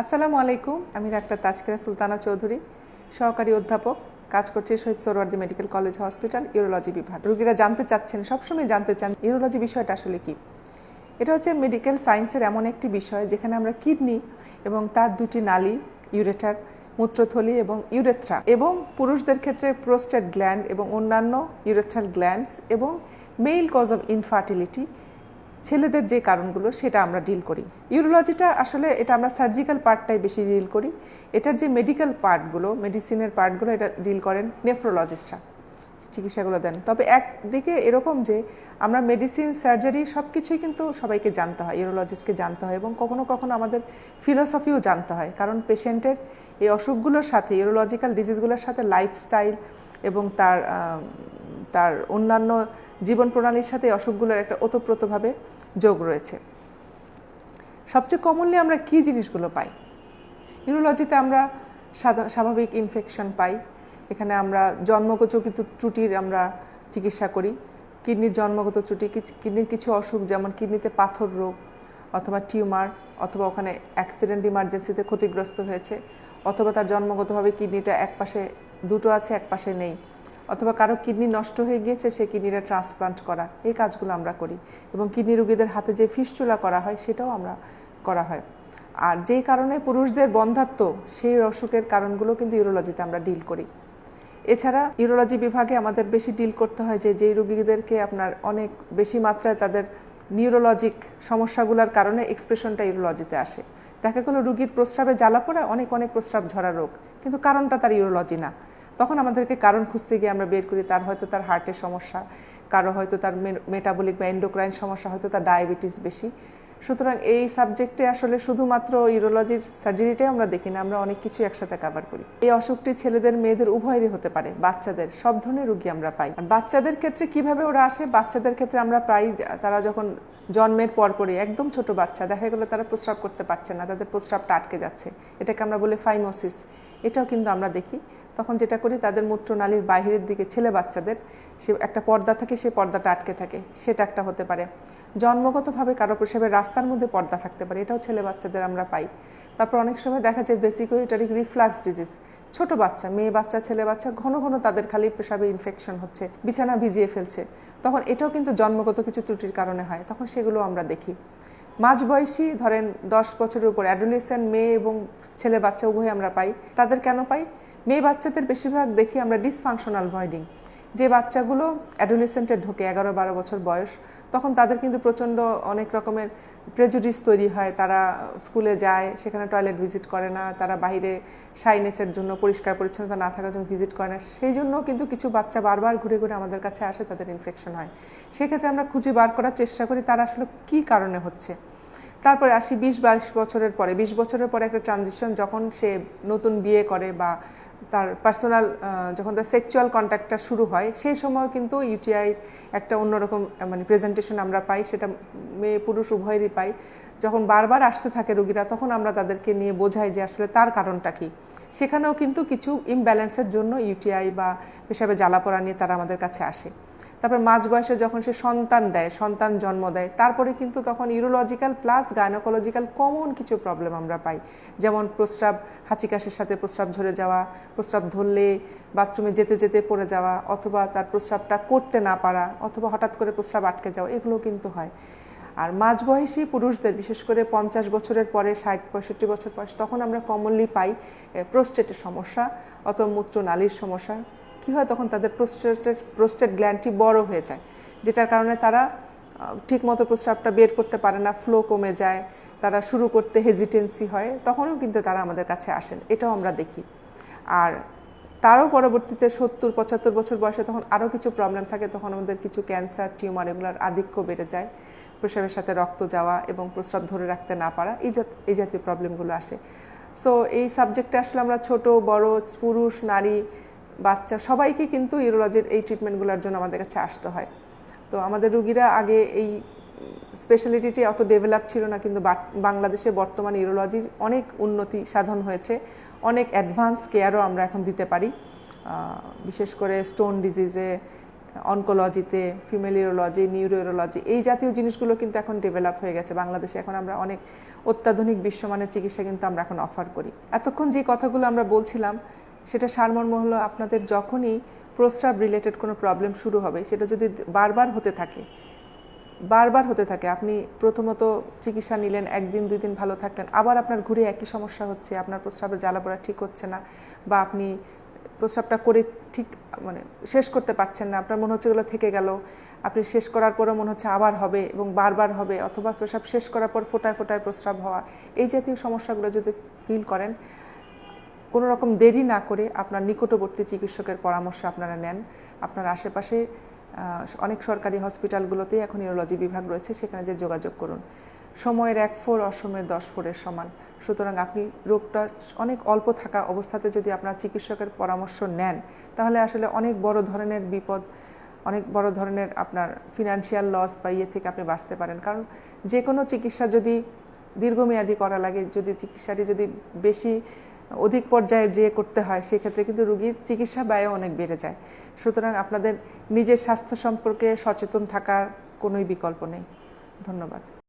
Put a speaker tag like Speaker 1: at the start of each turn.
Speaker 1: আসসালামু আলাইকুম, আমি ডাক্তার তাজকিরা সুলতানা চৌধুরী, সহকারী অধ্যাপক, কাজ করছি Shaheed Suhrawardy medical college hospital, urology বিভাগ। রোগীরা জানতে চাচ্ছেন, সবসময় জানতে চান ইউরোলজি বিষয়টা আসলে কি। এটা হচ্ছে মেডিকেল সায়েন্সের এমন একটি বিষয় যেখানে আমরা কিডনি এবং তার দুটি নালী, ইউরেটার, মূত্রথলি এবং ইউরেথ্রা এবং পুরুষদের ক্ষেত্রে প্রোস্টেট গ্ল্যান্ড এবং অন্যান্য ইউরেথ্রাল গ্ল্যান্ডস এবং মেইল কজ অফ ইনফার্টিলিটি ছেলেদের যে কারণগুলো সেটা আমরা ডিল করি। ইউরোলজিটা আসলে এটা আমরা সার্জিক্যাল পার্টটাই বেশি ডিল করি। এটার যে মেডিকেল পার্টগুলো মেডিসিনের পার্টগুলো এটা ডিল করেন নেফ্রোলজিস্টরা চিকিৎসাগুলো দেন। তবে একদিকে এরকম যে আমরা মেডিসিন সার্জারি সব কিছুই কিন্তু সবাইকে জানতে হয় ইউরোলজিস্টকে জানতে হয় এবং কখনো কখনো আমাদের ফিলোসফিও জানতে হয়। কারণ পেশেন্টের এই অসুখগুলোর সাথে ইউরোলজিক্যাল ডিজিজগুলোর সাথে লাইফস্টাইল এবং তার তার অন্যান্য জীবন প্রণালীর সাথে অসুখগুলোর একটা ওতপ্রোতভাবে যোগ রয়েছে। সবচেয়ে কমনলি আমরা কি জিনিসগুলো পাই? ইউরোলজিতে আমরা স্বাভাবিক ইনফেকশন পাই। এখানে আমরা জন্মগত ত্রুটির আমরা চিকিৎসা করি। কিডনির জন্মগত ত্রুটি কিডনির কিছু অসুখ, যেমন কিডনিতে পাথর রোগ অথবা টিউমার অথবা ওখানে অ্যাক্সিডেন্ট ইমার্জেন্সিতে ক্ষতিগ্রস্ত হয়েছে, অথবা তার জন্মগতভাবে কিডনিটা এক পাশে দুটো আছে এক পাশে নেই। অথবা কারও কিডনি নষ্ট হয়ে গিয়েছে, সে কিডনিটা ট্রান্সপ্লান্ট করা। এই কাজগুলো আমরা করি। এবং কিডনি রোগীদের হাতে যে ফিস্টুলা করা হয়, সেটাও আমরা করা হয়। আর যেই কারণে পুরুষদের বন্ধাত্ম, সেই অসুখের কারণগুলো কিন্তু ইউরোলজিতে আমরা ডিল করি। এছাড়া ইউরোলজি বিভাগে আমাদের বেশি ডিল করতে হয় যে, যেই রোগীদেরকে আপনার অনেক বেশি মাত্রায় তাদের নিউরোলজিক সমস্যাগুলোর কারণে এক্সপ্রেশনটা ইউরোলজিতে আসে। দেখা গেলো রুগীর প্রস্রাবে জ্বালা পড়ে অনেক অনেক প্রস্রাব ঝরা রোগ। কিন্তু কারণটা তার ইউরোলজি না। তখন আমাদেরকে কারণ খুঁজতে গিয়ে আমরা বের করি, তার হয়তো তার হার্টের সমস্যা, কারও হয়তো তার মেটাবলিক বা এন্ডোক্রাইন সমস্যা, হয়তো তার ডায়াবেটিস বেশি। সুতরাং এই সাবজেক্টে আসলে শুধুমাত্র ইউরোলজির সার্জারিটাই আমরা দেখি না, আমরা অনেক কিছু একসাথে কাভার করি। এই অসুখটি ছেলেদের, মেয়েদের উভয়েরই হতে পারে, বাচ্চাদের, সব ধরনের রুগী আমরা পাই। আর বাচ্চাদের ক্ষেত্রে কীভাবে ওরা আসে? বাচ্চাদের ক্ষেত্রে আমরা প্রায় তারা যখন জন্মের পরপরই একদম ছোট বাচ্চা, দেখা গেলো তারা প্রস্রাব করতে পারছে না, তাদের প্রস্রাবটা আটকে যাচ্ছে, এটাকে আমরা বলি ফাইমোসিস এটাও কিন্তু আমরা দেখি। তখন যেটা করি, তাদের মূত্রনালীর বাহিরের দিকে ছেলে বাচ্চাদের সে একটা পর্দা থাকে সেই পর্দাটা আটকে থাকে। সেটা একটা হতে পারে। জন্মগতভাবে কারও প্রসাবের রাস্তার মধ্যে পর্দা থাকতে পারে, এটাও ছেলে বাচ্চাদের আমরা পাই। তারপর অনেক সময় দেখা যায় বেসিকুইটারি রিফ্লাক্স ডিজিজ ছোট বাচ্চা, মেয়ে বাচ্চা, ছেলে বাচ্চা, ঘন ঘন তাদের খালি পেশাবে ইনফেকশন হচ্ছে, বিছানা ভিজিয়ে ফেলছে। তখন এটাও কিন্তু জন্মগত কিছু ত্রুটির কারণে হয়, তখন সেগুলো আমরা দেখি। মাঝ বয়সী, ধরেন দশ বছরের উপর অ্যাডোলেসেন্ট মেয়ে এবং ছেলে বাচ্চা উভয় আমরা পাই। তাদের কেন পাই? মেয়ে বাচ্চাদের বেশিরভাগ দেখি আমরা ডিসফাংশনাল ভয়েডিং যে বাচ্চাগুলো অ্যাডোলেসেন্টে ঢোকে, এগারো বারো বছর বয়স, তখন তাদের কিন্তু প্রচণ্ড অনেক রকমের প্রেজুডিস তৈরি হয়। তারা স্কুলে যায়, সেখানে টয়লেট ভিজিট করে না, তারা বাইরে সাইনেসের জন্য, পরিষ্কার পরিচ্ছন্নতা না থাকার জন্য ভিজিট করে না। সেই জন্য কিন্তু কিছু বাচ্চা বারবার ঘুরে ঘুরে আমাদের কাছে আসে, তাদের ইনফেকশন হয়। সেক্ষেত্রে আমরা খুঁজে বার করার চেষ্টা করি তারা আসলে কী কারণে হচ্ছে। তারপরে আসি বিশ বাইশ বছরের পরে। বিশ বছরের পরে একটা ট্রানজিশন যখন সে নতুন বিয়ে করে বা তার পার্সোনাল যখন তার সেক্সুয়াল কন্ট্যাক্টটা শুরু হয়, সেই সময় কিন্তু ইউটিআই একটা অন্যরকম মানে প্রেজেন্টেশন আমরা পাই, সেটা মেয়ে পুরুষ উভয়েরই পাই। যখন বারবার আসতে থাকে রুগীরা, তখন আমরা তাদেরকে নিয়ে বোঝাই যে আসলে তার কারণটা কি। সেখানেও কিন্তু কিছু ইমব্যালেন্সের জন্য ইউটিআই বা পেশাবে জ্বালা পড়া নিয়ে তারা আমাদের কাছে আসে। তারপর মাঝ বয়সে যখন সে সন্তান দেয়, সন্তান জন্ম দেয়, তারপরে কিন্তু তখন ইউরোলজিক্যাল প্লাস গাইনোকোলজিক্যাল কমন কিছু প্রবলেম আমরা পাই। যেমন প্রস্রাব হাঁচিকাশের সাথে প্রস্রাব ঝরে যাওয়া, প্রস্রাব ধরলে বাথরুমে যেতে যেতে পড়ে যাওয়া, অথবা তার প্রস্রাবটা করতে না পারা, অথবা হঠাৎ করে প্রস্রাব আটকে যাওয়া, এগুলো কিন্তু হয়। আর মাঝবয়সী পুরুষদের, বিশেষ করে পঞ্চাশ বছরের পরে, ষাট, পঁয়ষট্টি বছর বয়স, তখন আমরা কমনলি পাই প্রোস্টেটের সমস্যা, অথবা মূত্রনালীর সমস্যা কি হয়? তখন তাদের প্রোস্টেটের প্রোস্টেট গ্ল্যান্ডটি বড় হয়ে যায়, যেটার কারণে তারা ঠিকমতো প্রস্রাবটা বের করতে পারে না ফ্লো কমে যায়, তারা শুরু করতে হেজিটেন্সি হয়, তখনও কিন্তু তারা আমাদের কাছে আসেন। এটাও আমরা দেখি। আর তারও পরবর্তীতে সত্তর, পঁচাত্তর বছর বয়সে তখন আরও কিছু প্রবলেম থাকে, তখন আমাদের কিছু ক্যান্সার টিউমার এগুলোর আধিক্য বেড়ে যায়, প্রস্রাবের সাথে রক্ত যাওয়া এবং প্রস্রাব ধরে রাখতে না পারা, এই এই জাতীয় প্রবলেমগুলো আসে। সো এই সাবজেক্টে আসলে আমরা ছোট, বড়, পুরুষ, নারী বাচ্চা সবাইকে কিন্তু ইউরোলজির এই ট্রিটমেন্টগুলোর জন্য আমাদের কাছে আসতে হয়। তো আমাদের রুগীরা আগে এই স্পেশালিটিটি অত ডেভেলপ ছিল না, কিন্তু বাংলাদেশে বর্তমান ইউরোলজির অনেক উন্নতি সাধন হয়েছে। অনেক অ্যাডভান্স কেয়ারও আমরা এখন দিতে পারি। বিশেষ করে স্টোন ডিজিজে অনকোলজিতে ফিমেল ইউরোলজি নিউরো ইউরোলজি এই জাতীয় জিনিসগুলো কিন্তু এখন ডেভেলপ হয়ে গেছে। বাংলাদেশে এখন আমরা অনেক অত্যাধুনিক বিশ্বমানের চিকিৎসা কিন্তু আমরা এখন অফার করি। এতক্ষণ যে কথাগুলো আমরা বলছিলাম সেটা সারমর্ম হলো আপনাদের যখনই প্রস্রাব রিলেটেড কোনো প্রবলেম শুরু হবে, সেটা যদি বারবার হতে থাকে, বারবার হতে থাকে, আপনি প্রথমত চিকিৎসা নিলেন, একদিন দুই দিন ভালো থাকলেন, আবার আপনার ঘুরে একই সমস্যা হচ্ছে, আপনার প্রস্রাবের জ্বালা পোড়া ঠিক হচ্ছে না, বা আপনি প্রস্রাবটা করে ঠিক মানে শেষ করতে পারছেন না, আপনার মনে হচ্ছে এগুলো থেকে গেল, আপনি শেষ করার পরও মনে হচ্ছে আবার হবে এবং বারবার হবে, অথবা প্রস্রাব শেষ করার পর ফোটায় ফোটায় প্রস্রাব হওয়া, এই জাতীয় সমস্যাগুলো যদি ফিল করেন কোনো রকম দেরি না করে আপনার নিকটবর্তী চিকিৎসকের পরামর্শ আপনারা নেন। আপনার আশেপাশে অনেক সরকারি হসপিটালগুলোতেই এখন ইউরোলজি বিভাগ রয়েছে, সেখানে যে যোগাযোগ করুন। সময়ের এক ফোর, অসময়ের দশ ফোরের সমান। সুতরাং আপনি রোগটা অনেক অল্প থাকা অবস্থাতে যদি আপনার চিকিৎসকের পরামর্শ নেন, তাহলে আসলে অনেক বড় ধরনের বিপদ, অনেক বড় ধরনের আপনার ফিনান্সিয়াল লস বা ইয়ে থেকে আপনি বাঁচতে পারেন। কারণ যে কোনো চিকিৎসা যদি দীর্ঘমেয়াদী করা লাগে, যদি চিকিৎসাটি যদি বেশি অধিক পর্যায়ে যেয়ে করতে হয়, সেক্ষেত্রে কিন্তু রুগীর চিকিৎসা ব্যয় অনেক বেড়ে যায়। সুতরাং আপনাদের নিজের স্বাস্থ্য সম্পর্কে সচেতন থাকার কোনোই বিকল্প নেই। ধন্যবাদ।